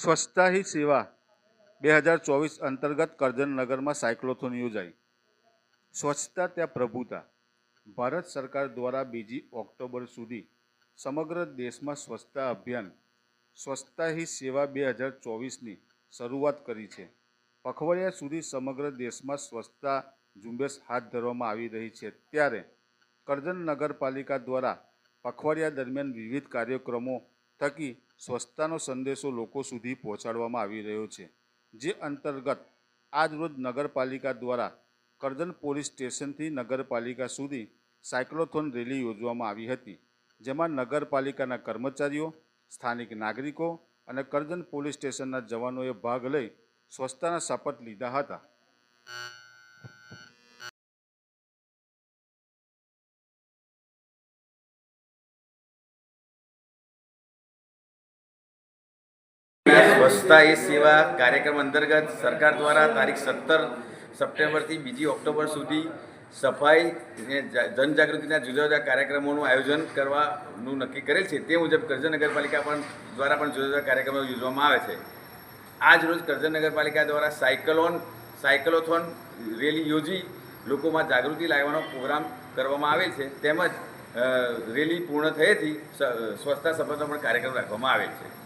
સ્વચ્છતા હી સેવા બે હજાર ચોવીસ અંતર્ગત કરજનનગરમાં સાયક્લોથોન યોજાઈ. સ્વચ્છતા ત્યાં પ્રભુતા. ભારત સરકાર દ્વારા બીજી ઓક્ટોબર સુધી સમગ્ર દેશમાં સ્વચ્છતા અભિયાન, સ્વચ્છતા હી સેવા બે હજાર ચોવીસની શરૂઆત કરી છે. પખવાડિયા સુધી સમગ્ર દેશમાં સ્વચ્છતા ઝુંબેશ હાથ ધરવામાં આવી રહી છે. ત્યારે કરજણ નગરપાલિકા દ્વારા પખવાડિયા દરમિયાન વિવિધ કાર્યક્રમો થકી સ્વચ્છતાનો સંદેશો લોકો સુધી પહોંચાડવામાં આવી રહ્યો છે, જે અંતર્ગત આજરોજ નગરપાલિકા દ્વારા કરજણ પોલીસ સ્ટેશનથી નગરપાલિકા સુધી સાયક્લોથોન રેલી યોજવામાં આવી હતી, જેમાં નગરપાલિકાના કર્મચારીઓ, સ્થાનિક નાગરિકો અને કરજણ પોલીસ સ્ટેશનના જવાનોએ ભાગ લઈ સ્વચ્છતાના શપથ લીધા હતા. સ્વચ્છતા એ સેવા કાર્યક્રમ અંતર્ગત સરકાર દ્વારા તારીખ સત્તર સપ્ટેમ્બરથી બીજી ઓક્ટોબર સુધી સફાઈ અને જનજાગૃતિના જુદા જુદા કાર્યક્રમોનું આયોજન કરવાનું નક્કી કરેલ છે. તે મુજબ કરજણ નગરપાલિકા પણ, દ્વારા પણ જુદા જુદા કાર્યક્રમો યોજવામાં આવે છે. આજ રોજ કરજણ નગરપાલિકા દ્વારા સાયકલોન, સાયકલોથોન રેલી યોજી લોકોમાં જાગૃતિ લાવવાનો પ્રોગ્રામ કરવામાં આવેલ છે. તેમજ રેલી પૂર્ણ થયેથી સ્વચ્છતા સફળતા પણ કાર્યક્રમ રાખવામાં આવેલ છે.